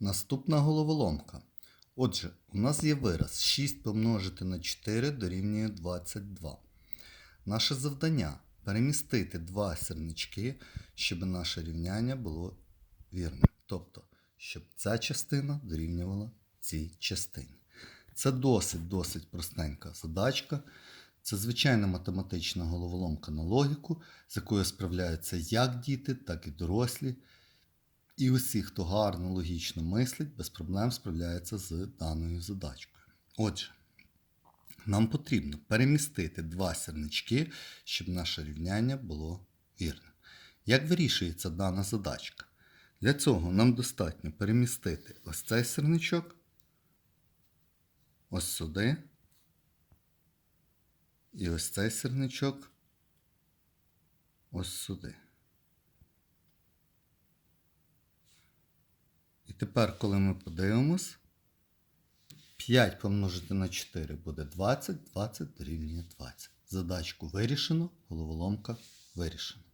Наступна головоломка. Отже, у нас є вираз 6 помножити на 4 дорівнює 22. Наше завдання перемістити два сірнички, щоб наше рівняння було вірним. Тобто, щоб ця частина дорівнювала цій частині. Це досить-досить простенька задачка. Це звичайна математична головоломка на логіку, з якою справляються як діти, так і дорослі. І усі, хто гарно логічно мислить, без проблем справляється з даною задачкою. Отже, нам потрібно перемістити два сірнички, щоб наше рівняння було вірним. Як вирішується дана задачка? Для цього нам достатньо перемістити ось цей сірничок ось сюди. І ось цей сірничок ось сюди. І тепер, коли ми подивимось, 5 помножити на 4 буде 20, 20 рівня 20. Задачку вирішено, головоломка вирішена.